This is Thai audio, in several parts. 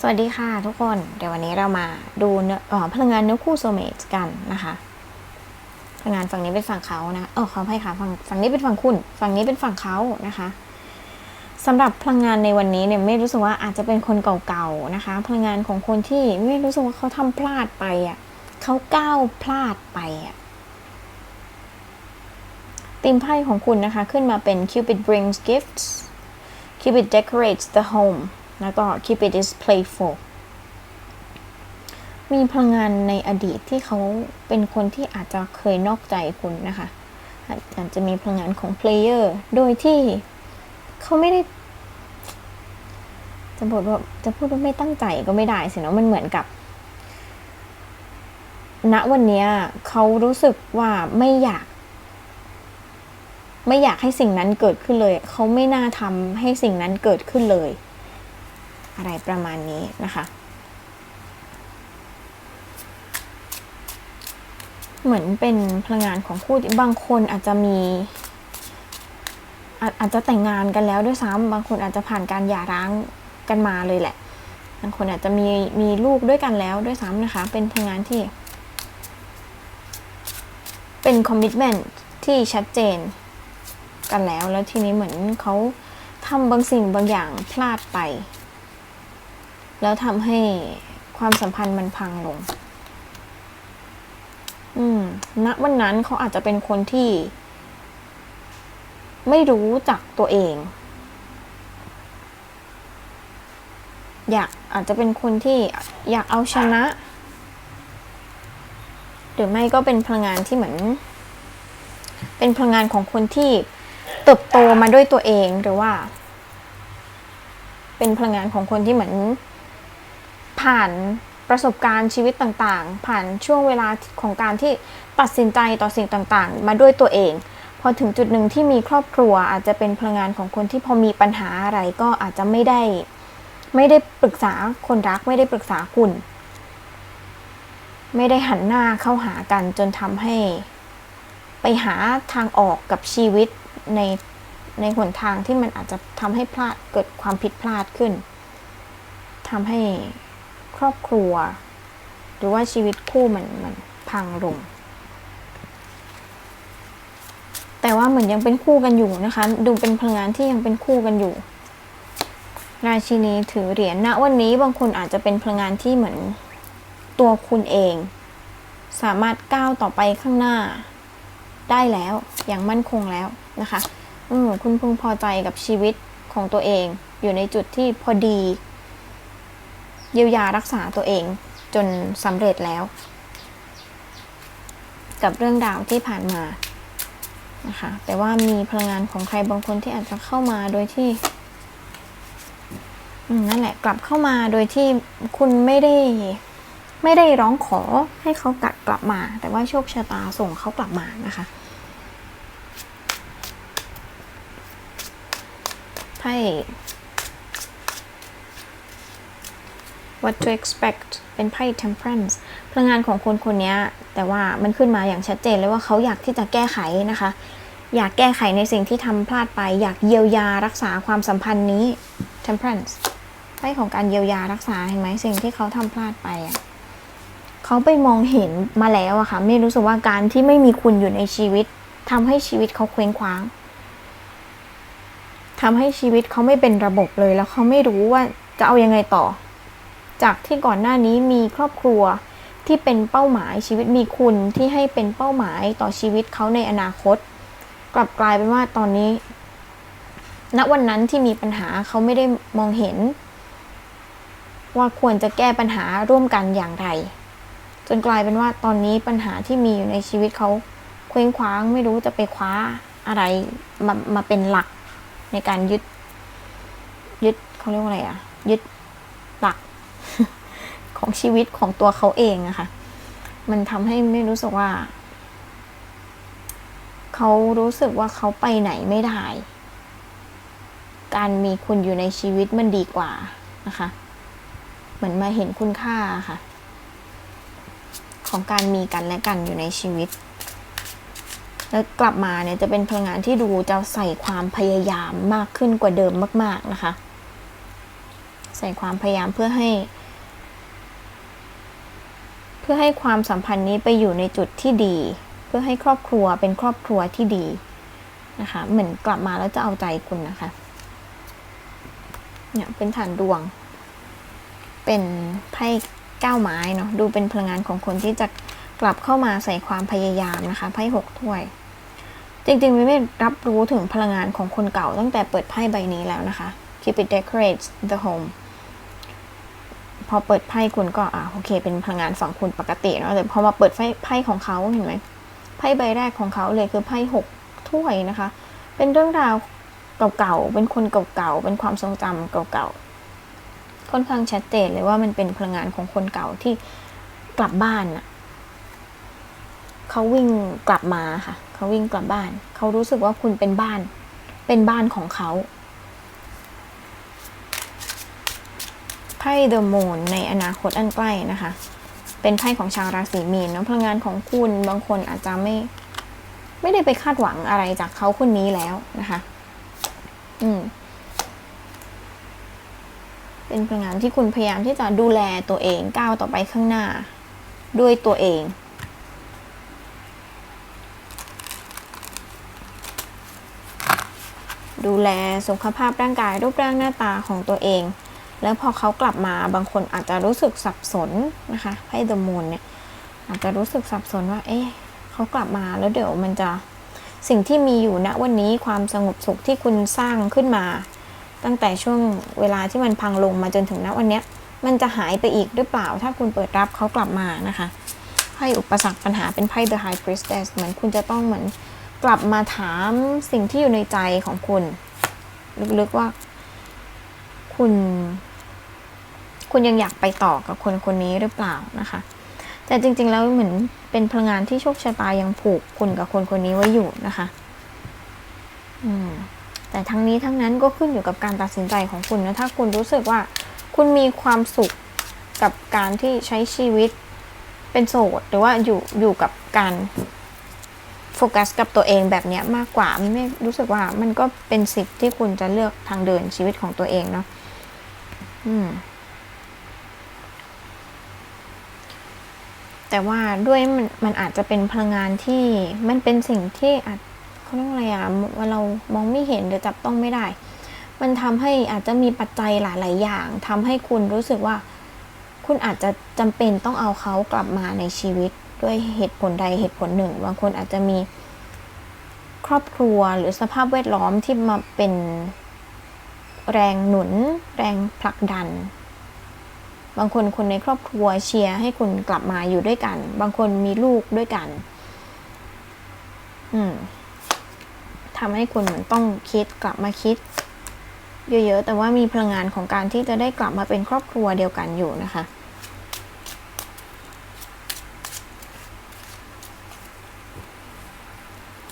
สวัสดีค่ะทุกคน เดี๋ยววันนี้เรามาดูเนื้อพลังงานเนื้อคู่โซเมตกันนะคะ พลังงานฝั่งนี้เป็นฝั่งเขานะเออขออภัยค่ะฝั่งฝั่งนี้เป็นฝั่งคุณ ฝั่งนี้เป็นฝั่งเขานะคะสำหรับพลังงานในวันนี้เนี่ยไม่รู้สึกว่าอาจจะเป็นคนเก่าๆนะคะ พลังงานของคนที่ไม่รู้สึกว่าเขาทำพลาดไปอะเขาก้าวพลาดไปอะตีมไพ่ของคุณนะคะ ขึ้นมาเป็น Cupid brings gifts Cupid decorates the home แล้วก็ Cupid is playful มีพลังงานในอดีตที่เขาเป็นคนที่อาจจะเคยนอกใจคุณนะคะ อาจจะมีพลังงานของ player โดยที่เขาไม่ได้ จะพูดว่าจะพูดว่าไม่ตั้งใจก็ไม่ได้สินะมันเหมือนกับณวันนี้เขารู้สึกว่าไม่อยาก ไม่อยากให้สิ่งนั้นเกิดขึ้นเลย เขาไม่น่าทำให้สิ่งนั้นเกิดขึ้นเลย อะไรประมาณนี้นะคะ เหมือนเป็นพลังงานของคู่บางคนอาจจะมีอาอาจจะแต่งงานกันแล้วด้วยซ้ำบางคนอาจจะผ่านการหย่าร้างกันมาเลยแหละ บางคนอาจจะมีมีลูกด้วยกันแล้วด้วยซ้ำนะคะ เป็นพลังงานที่ เป็นคอมมิชเมนที่ชัดเจนกันแล้ว แล้วทีนี้เหมือนเขาทำบางสิ่งบางอย่างพลาดไป แล้วทำให้ความสัมพันธ์มันพังลง อืมณวันนั้นเขาอาจจะเป็นคนที่ ไม่รู้จักตัวเอง อยากอาจจะเป็นคนที่อยากเอาชนะ หรือไม่ก็เป็นพลังงานที่เหมือน เป็นพลังงานของคนที่เติบโตมาด้วยตัวเองหรือว่า เป็นพลังงานของคนที่เหมือน ผ่านประสบการณ์ชีวิตต่างๆ ผ่านช่วงเวลาของการที่ตัดสินใจต่อสิ่งต่างๆ มาด้วยตัวเอง พอถึงจุดหนึ่งที่มีครอบครัวอาจจะเป็นพลังงานของคนที่พอมีปัญหาอะไรก็อาจจะไม่ได้ ไม่ได้ปรึกษาคนรักไม่ได้ปรึกษาคุณ ไม่ได้หันหน้าเข้าหากันจนทำให้ ไปหาทางออกกับชีวิตในในหนทางที่มันอาจจะทำให้พลาดเกิดความผิดพลาดขึ้นทำให้ ครอบครัว หรือว่าชีวิตคู่มันมันพังลง แต่ว่าเหมือนยังเป็นคู่กันอยู่นะคะ ดูเป็นพลังงานที่ยังเป็นคู่กันอยู่ ราชินีถือเหรียญณวันนี้บางคนอาจจะเป็นพลังงานที่เหมือนตัวคุณเอง สามารถก้าวต่อไปข้างหน้า ได้แล้วอย่างมั่นคงแล้วนะคะอืคุณพึงพอใจกับชีวิตของตัวเอง อยู่ในจุดที่พอดี เยียวยารักษาตัวเองจนสำเร็จแล้ว กับเรื่องราวที่ผ่านมานะคะแต่ว่ามีพลังงานของใครบางคนที่อาจจะเข้ามาโดยที่นั่นแหละกลับเข้ามาโดยที่คุณไม่ได้ ไม่ได้ร้องขอให้เขากลับกลับมา แต่ว่าโชคชะตาส่งเขากลับมานะคะไพ่ what to expect เป็นไพ่ temperance พลังงานของคนคนนี้แต่ว่ามันขึ้นมาอย่างชัดเจนเลยว่าเขาอยากที่จะแก้ไขนะคะ อยากแก้ไขในสิ่งที่ทำพลาดไป อยากเยียวยารักษาความสัมพันธ์นี้ temperance ไพ่ของการเยียวยารักษาเห็นไหมสิ่งที่เขาทำพลาดไปอะเขาไปมองเห็นมาแล้วอะค่ะไม่รู้สึกว่าการที่ไม่มีคุณอยู่ในชีวิตทำให้ชีวิตเขาเคว้งคว้างทำให้ชีวิตเขาไม่เป็นระบบเลยแล้วเขาไม่รู้ว่าจะเอายังไงต่อ จากที่ก่อนหน้านี้มีครอบครัวที่เป็นเป้าหมายชีวิตมีคุณที่ให้เป็นเป้าหมายต่อชีวิตเขาในอนาคต กลับกลายเป็นว่าตอนนี้ ณวันนั้นที่มีปัญหาเขาไม่ได้มองเห็น ว่าควรจะแก้ปัญหาร่วมกันอย่างไร จนกลายเป็นว่าตอนนี้ปัญหาที่มีอยู่ในชีวิตเขาเคว้งคว้างไม่รู้จะไปคว้าอะไรมามาเป็นหลักในการยึดยึดเขาเรียกว่าอะไรอะยึด ของชีวิตของตัวเขาเองอะค่ะ มันทำให้ไม่รู้สึกว่า เขารู้สึกว่าเขาไปไหนไม่ได้ การมีคุณอยู่ในชีวิตมันดีกว่านะคะ เหมือนมาเห็นคุณค่าค่ะ ของการมีกันและกันอยู่ในชีวิต แล้วกลับมาเนี่ยจะเป็นพลังงานที่ดูจะใส่ความพยายามมากขึ้นกว่าเดิมมาก ๆนะคะ ใส่ความพยายามเพื่อให้ เพื่อให้ความสัมพันธ์นี้ไปอยู่ในจุดที่ดี เพื่อให้ครอบครัวเป็นครอบครัวที่ดีนะคะ เหมือนกลับมาแล้วจะเอาใจคุณนะคะ เนี่ยเป็นฐานดวง เป็นไพ่เก้าไม้เนาะ ดูเป็นพลังงานของคนที่จะกลับเข้ามาใส่ความพยายามนะคะ ไพ่หกถ้วย จริงๆวิไม่รับรู้ถึงพลังงานของคนเก่าตั้งแต่เปิดไพ่ใบนี้แล้วนะคะ Keep it decorates the home พอเปิดไพ่คุณก็อ่าโอเค เป็นพลังงานฝั่งคุณปกติเนาะแต่พอมาเปิดไพ่ไพ่ของเขาเห็นไหมไพ่ใบแรกของเขาเลยคือไพ่หกถ้วยนะคะ เป็นเรื่องราวเก่าๆเป็นคนเก่าๆเป็นความทรงจำเก่าๆค่อนข้างชัดเจนเลยว่ามันเป็นพลังงานของคนเก่าที่กลับบ้านน่ะเขาวิ่งกลับมาค่ะ เขาวิ่งกลับบ้าน เขารู้สึกว่าคุณเป็นบ้าน เป็นบ้านของเขา พ่เดอะมูนในอนาคตอันใกล้นะคะ เป็นไพ่ของชาวราศีมีนเนาะพลังงานของคุณบางคนอาจจะไม่ไม่ได้ไปคาดหวังอะไรจากเขาคนนี้แล้วนะคะ อืม เป็นพลังงานที่คุณพยายามที่จะดูแลตัวเองก้าวต่อไปข้างหน้า ด้วยตัวเองดูแลสุขภาพร่างกายรูปร่างหน้าตาของตัวเอง แล้วพอเขากลับมาบางคนอาจจะรู้สึกสับสนนะคะไพ่เดอะมูนเนี่ยอาจจะรู้สึกสับสนว่า เอ๊ะเขากลับมาแล้วเดี๋ยวมันจะสิ่งที่มีอยู่ณวันนี้ความสงบสุขที่คุณสร้างขึ้นมา ตั้งแต่ช่วงเวลาที่มันพังลงมาจนถึงณวันเนี้ยมันจะหายไปอีกหรือเปล่า ถ้าคุณเปิดรับเขากลับมานะคะไพ่อุปสรรคปัญหาเป็นไพ่ The High Priestess เหมือนคุณจะต้องเหมือนกลับมาถามสิ่งที่อยู่ในใจของคุณ ลึกๆว่า คุณ คุณยังอยากไปต่อกับคนคนนี้หรือเปล่านะคะ แต่จริงๆแล้วเหมือนเป็นพลังงานที่โชคชะตายังผูกคุณกับคนคนนี้ไว้อยู่นะคะอืมแต่ทั้งนี้ทั้งนั้นก็ขึ้นอยู่กับการตัดสินใจของคุณนะถ้าคุณรู้สึกว่าคุณมีความสุขกับการที่ใช้ชีวิตเป็นโสดหรือว่าอยู่อยู่กับการโฟกัสกับตัวเองแบบนี้มากกว่าไม่รู้สึกว่ามันก็เป็นสิทธิ์ที่คุณจะเลือกทางเดินชีวิตของตัวเองเนาะอืม แต่ว่าด้วยมันมันอาจจะเป็นพลังงานที่มันเป็นสิ่งที่อาจเขาเรียกอะไรอะว่าเรามองไม่เห็นหรือจับต้องไม่ได้ มันทำให้อาจจะมีปัจจัยหลาย ๆ อย่างทำให้คุณรู้สึกว่าคุณอาจจะจำเป็นต้องเอาเขากลับมาในชีวิตด้วยเหตุผลใดเหตุผลหนึ่ง บางคนอาจจะมีครอบครัวหรือสภาพแวดล้อมที่มาเป็นแรงหนุน แรงผลักดัน บางคนคนในครอบครัวเชียร์ให้คุณกลับมาอยู่ด้วยกัน บางคนมีลูกด้วยกัน อืมทำให้คุณเหมือนต้องคิดกลับมาคิด เยอะๆ แต่ว่ามีพลังงานของการที่จะได้กลับมาเป็นครอบครัวเดียวกันอยู่นะคะ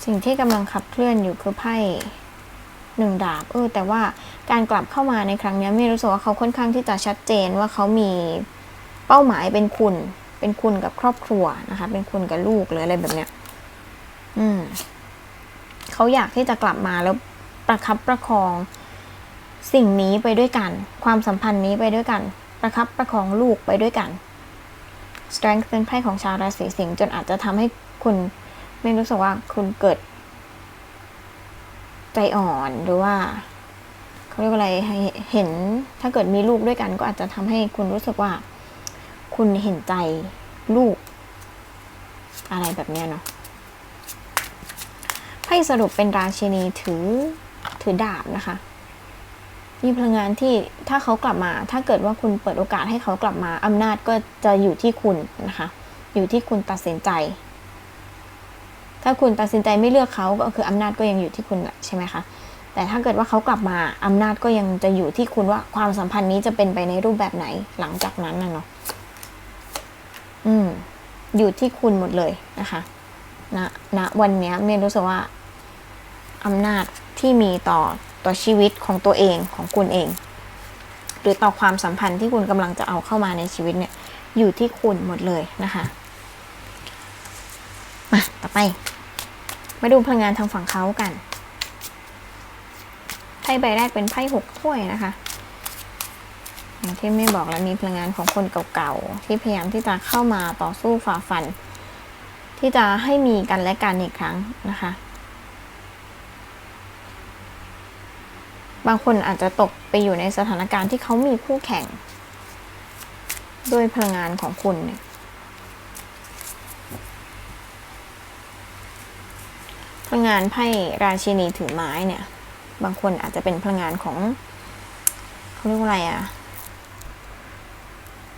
สิ่งที่กำลังขับเคลื่อนอยู่คือไพ่หนึ่งดาบ เออ แต่ว่า การกลับเข้ามาในครั้งนี้ไม่รู้สึกว่าเขาค่อนข้างที่จะชัดเจนว่าเขามีเป้าหมายเป็นคุณ เป็นคุณกับครอบครัวนะคะ เป็นคุณกับลูกหรืออะไรแบบเนี้ย อืมเขาอยากที่จะกลับมาแล้วประคับประคอง สิ่งนี้ไปด้วยกัน ความสัมพันธ์นี้ไปด้วยกัน ประคับประคองลูกไปด้วยกัน strength เป็นไพ่ของชาวราศีสิงห์จนอาจจะทำให้คุณไม่รู้สึกว่าคุณเกิดใจอ่อนหรือว่า เขาเรียกว่าอะไรให้เห็นถ้าเกิดมีลูกด้วยกัน ก็อาจจะทำให้คุณรู้สึกว่า คุณเห็นใจลูก อะไรแบบเนี้ยเนาะไพ่สรุปเป็นราชินีถือถือดาบนะคะ มีพลังงานที่ถ้าเขากลับมา ถ้าเกิดว่าคุณเปิดโอกาสให้เขากลับมาอำนาจก็จะอยู่ที่คุณนะคะ อยู่ที่คุณตัดสินใจ ถ้าคุณตัดสินใจไม่เลือกเขาก็คืออำนาจก็ยังอยู่ที่คุณใช่ไหมคะ แต่ถ้าเกิดว่าเขากลับมาอำนาจก็ยังจะอยู่ที่คุณว่าความสัมพันธ์นี้จะเป็นไปในรูปแบบไหนหลังจากนั้นนะเนาะอืม อยู่ที่คุณหมดเลยนะคะณณวันนี้เมย์รู้สึกว่าอำนาจที่มีต่อต่อชีวิตของตัวเองของคุณเอง หรือต่อความสัมพันธ์ที่คุณกำลังจะเอาเข้ามาในชีวิตเนี่ย อยู่ที่คุณหมดเลยนะคะมาต่อไป มาดูพลังงานทางฝั่งเขากัน ไพ่ใบแรกเป็นไพ่หกถ้วยนะคะอย่างที่ไม่บอกแล้วมีพลังงานของคนเก่าๆ ที่พยายามที่จะเข้ามาต่อสู้ฝ่าฟัน ที่จะให้มีกันและกันอีกครั้งนะคะ บางคนอาจจะตกไปอยู่ในสถานการณ์ที่เขามีคู่แข่ง ด้วยพลังงานของคุณเนี่ยพลังงานไพ่ราชินีถือไม้เนี่ย บางคนอาจจะเป็นพลังงานของเขาเรียกว่าอะไรอะ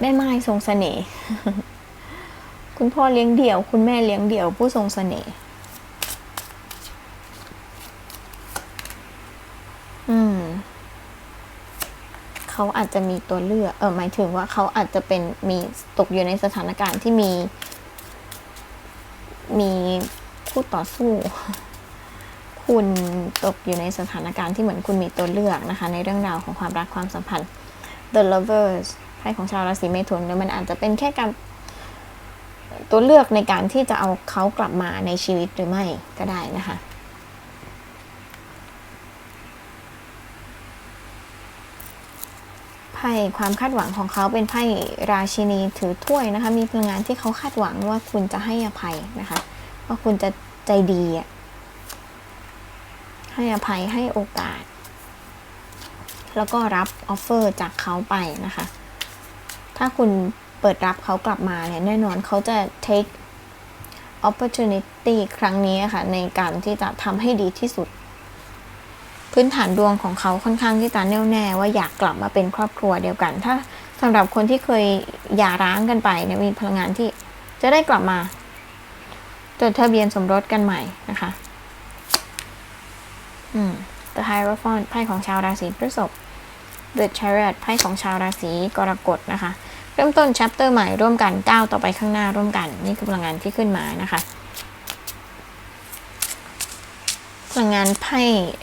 แม่ไม้ทรงเสน่ห์คุณพ่อเลี้ยงเดี่ยว คุณแม่เลี้ยงเดี่ยว ผู้ทรงเสน่ห์อืมเขาอาจจะมีตัวเลือก เออหมายถึงว่าเขาอาจจะเป็นมีตกอยู่ในสถานการณ์ที่มี มีคู่ต่อสู้ คุณตกอยู่ในสถานการณ์ที่เหมือนคุณมีตัวเลือกนะคะ ในเรื่องราวของความรักความสัมพันธ์ The Lovers ไพ่ของชาวราศีเมถุนเนี่ยมันอาจจะเป็นแค่การตัวเลือกในการที่จะเอาเขากลับมาในชีวิตหรือไม่ก็ได้นะคะไพ่ความคาดหวังของเขาเป็นไพ่ราชินีถือถ้วยนะคะ มีพลังงานที่เขาคาดหวังว่าคุณจะให้อภัยนะคะ ว่าคุณจะใจดีอะ ให้อภัยให้โอกาส แล้วก็รับออฟเฟอร์จากเขาไปนะคะ ถ้าคุณเปิดรับเขากลับมาเนี่ยแน่นอนเขาจะ take opportunity ครั้งนี้ค่ะ ในการที่จะทำให้ดีที่สุด พื้นฐานดวงของเขาค่อนข้างที่จะแน่วแน่ว่าอยากกลับมาเป็นครอบครัวเดียวกัน ถ้าสำหรับคนที่เคยหย่าร้างกันไปเนี่ยมีพลังงานที่จะได้กลับมาจดทะเบียนสมรสกันใหม่นะคะ The Hierophant ไพ่ของชาวราศีพฤษภ The Chariot ไพ่ของชาวราศีกรกฎนะคะ เริ่มต้น chapter ใหม่ร่วมกันก้าวต่อไปข้างหน้าร่วมกัน นี่คือพลังงานที่ขึ้นมานะคะ พลังงานไพ่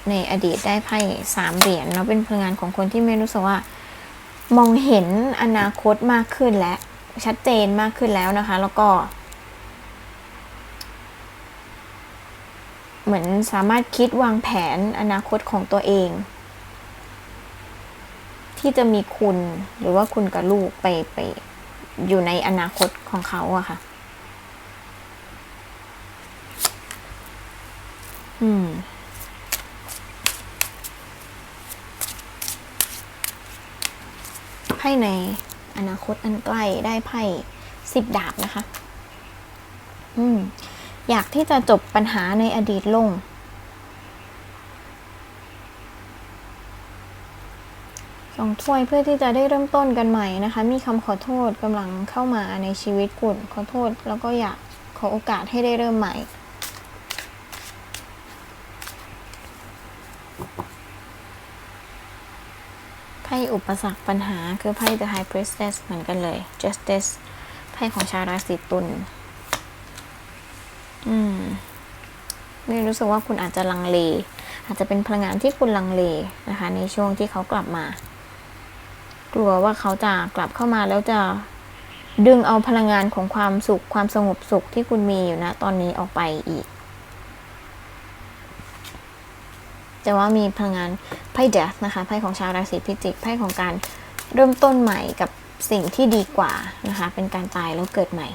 ในอดีตได้ไพ่สามเหรียญเนาะเป็นพลังงานของคนที่ไม่รู้สึกว่า มองเห็นอนาคตมากขึ้นและชัดเจนมากขึ้นแล้วนะคะ แล้วก็ เหมือนสามารถคิดวางแผนอนาคตของตัวเอง ที่จะมีคุณหรือว่าคุณกับลูกไปไปอยู่ในอนาคตของเขาอะค่ะ อืมไพ่ในอนาคตอันใกล้ได้ไพ่สิบดาบนะคะ อืม อยากที่จะจบปัญหาในอดีตลง สองถ้วยเพื่อที่จะได้เริ่มต้นกันใหม่นะคะ มีคำขอโทษกำลังเข้ามาในชีวิตคุณขอโทษ แล้วก็อยากขอโอกาสให้ได้เริ่มใหม่ไพ่อุปสรรคปัญหาคือไพ่ The High Priestess เหมือนกันเลย Justice ไพ่ของชาวราศีตุล อืมไม่รู้สึกว่าคุณอาจจะลังเล อาจจะเป็นพลังงานที่คุณลังเลนะคะ ในช่วงที่เขากลับมา กลัวว่าเขาจะกลับเข้ามาแล้วจะดึงเอาพลังงานของความสุขความสงบสุขที่คุณมีอยู่นะ ตอนนี้ออกไปอีก แต่ว่ามีพลังงานไพ่ Death นะคะไพ่ของชาวราศีพิจิกไพ่ของการเริ่มต้นใหม่กับสิ่งที่ดีกว่านะคะ เป็นการตายแล้วเกิดใหม่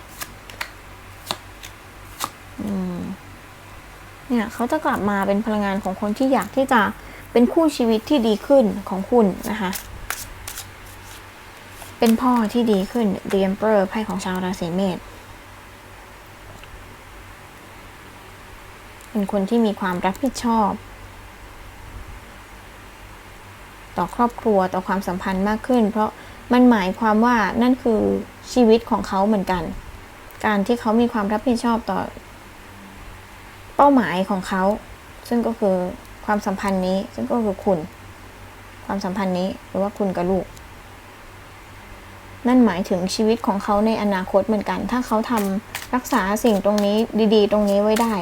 เนี่ยเขาจะกลับมาเป็นพลังงานของคนที่อยากที่จะเป็นคู่ชีวิตที่ดีขึ้นของคุณนะคะ เป็นพ่อที่ดีขึ้น The Emperor ไพ่ของชาวราศีเมษเป็นคนที่มีความรับผิดชอบ ต่อครอบครัวต่อความสัมพันธ์มากขึ้น เพราะมันหมายความว่านั่นคือชีวิตของเขาเหมือนกัน การที่เขามีความรับผิดชอบต่อ เป้าหมายของเขา ซึ่งก็คือความสัมพันธ์นี้ ซึ่งก็คือคุณ ความสัมพันธ์นี้หรือว่าคุณกับลูก นั่นหมายถึงชีวิตของเขาในอนาคตเหมือนกัน ถ้าเขาทำรักษาสิ่งตรงนี้ดี ๆ ตรงนี้ไว้ได้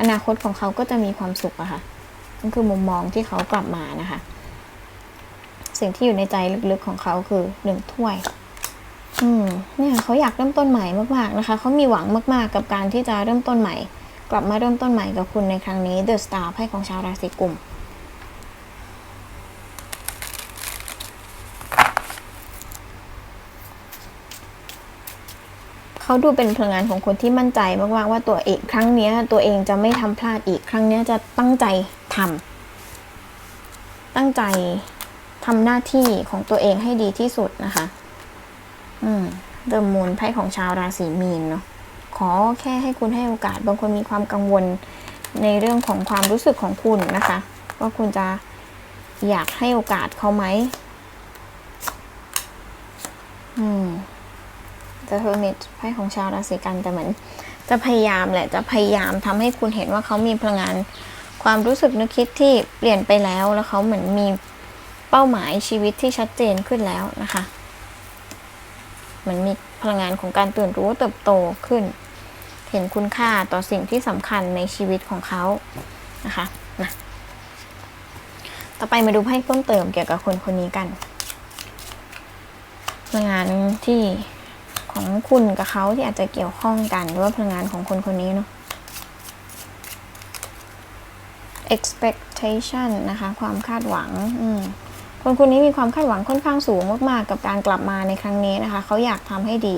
อนาคตของเขาก็จะมีความสุขอะค่ะนั่นคือมุมมองที่เขากลับมานะคะ สิ่งที่อยู่ในใจลึกๆของเขาคือหนึ่งถ้วย อืมเนี่ยเขาอยากเริ่มต้นใหม่มากๆนะคะ เขามีหวังมากๆกับการที่จะเริ่มต้นใหม่ กลับมาเริ่มต้นใหม่กับคุณในครั้งนี้เดอะสตาร์ไพ่ของชาวราศีกุมเขาดูเป็นพลังงานของคนที่มั่นใจมากๆว่าตัวเองครั้งนี้ตัวเองจะไม่ทำพลาดอีกครั้งนี้จะตั้งใจทำตั้งใจทำหน้าที่ของตัวเองให้ดีที่สุดนะคะ อืมเดิมมูลไพ่ของชาวราศีมีนเนาะ ขอแค่ให้คุณให้โอกาส บางคนมีความกังวลในเรื่องของความรู้สึกของคุณนะคะ ว่าคุณจะอยากให้โอกาสเขาไหมอืมจะเฮอร์มิตไพ่ของชาวราศีกันแต่เหมือน จะพยายามแหละจะพยายามทำให้คุณเห็นว่าเขามีพลังงาน ความรู้สึกนึกคิดที่เปลี่ยนไปแล้วแล้วเขาเหมือนมีเป้าหมายชีวิตที่ชัดเจนขึ้นแล้วนะคะ เหมือนมีพลังงานของการตื่นรู้เติบโตขึ้น เห็นคุณค่าต่อสิ่งที่สำคัญในชีวิตของเขานะคะมาต่อไปมาดูไพ่เพิ่มเติมเกี่ยวกับคนคนนี้กันพลังงานที่ของคุณกับเขาที่อาจจะเกี่ยวข้องกันหรือว่าพลังงานของคนคนนี้เนาะ expectation นะคะ ความคาดหวังคนคนนี้มีความคาดหวังค่อนข้างสูงมากๆ กับการกลับมาในครั้งนี้นะคะ เขาอยากทำให้ดี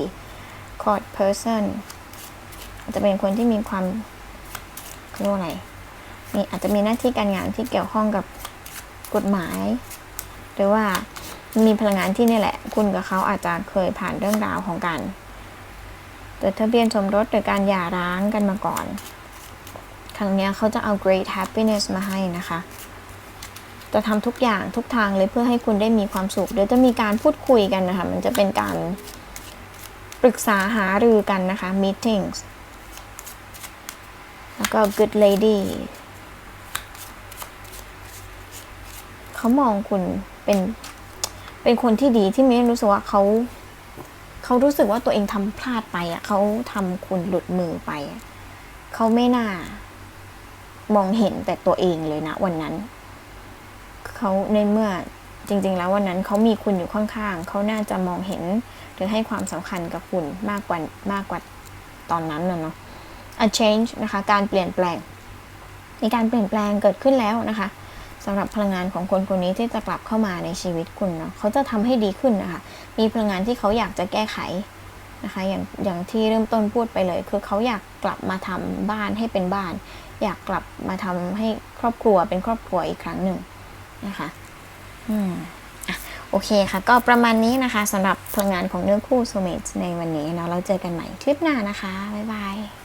court person อาจจะเป็นคนที่มีความเรียกว่าอะไรมีอาจจะมีหน้าที่การงานที่เกี่ยวข้องกับกฎหมาย หรือว่ามีพลังงานที่นี่แหละ คุณกับเขาอาจจะเคยผ่านเรื่องราวของการจดทะเบียนสมรสหรือการหย่าร้างกันมาก่อน ครั้งนี้เขาจะเอา great happiness มาให้นะคะ จะทำทุกอย่างทุกทางเลยเพื่อให้คุณได้มีความสุข เดี๋ยวจะมีการพูดคุยกันนะคะ มันจะเป็นการปรึกษาหารือกันนะคะ meetings แล้วก็ good lady เขามองคุณเป็น เป็นคนที่ดีที่ไม่รู้สึกว่าเขาเขารู้สึกว่าตัวเองทำพลาดไปอะเขาทำคุณหลุดมือไปเขาไม่น่ามองเห็นแต่ตัวเองเลยนะ วันนั้นเขาในเมื่อจริง ๆ แล้ววันนั้นเขามีคุณอยู่ข้างๆเขาน่าจะมองเห็นหรือให้ความสำคัญกับคุณมากกว่ามากกว่าตอนนั้นนะเนาะ a change นะคะ การเปลี่ยนแปลง มีการเปลี่ยนแปลงเกิดขึ้นแล้วนะคะสำหรับพลังงานของคนคนนี้ที่จะกลับเข้ามาในชีวิตคุณเนาะเขาจะทำให้ดีขึ้นนะคะ มีพลังงานที่เขาอยากจะแก้ไขนะคะอย่างอย่างที่เริ่มต้นพูดไปเลย คือเขาอยากกลับมาทำบ้านให้เป็นบ้าน อยากกลับมาทำให้ครอบครัวเป็นครอบครัวอีกครั้งหนึ่งนะคะ อืมอะโอเคค่ะ ก็ประมาณนี้นะคะสำหรับพลังงานของเนื้อคู่ soulmates ในวันนี้เนาะเราเจอกันใหม่คลิปหน้านะคะ บ๊ายบาย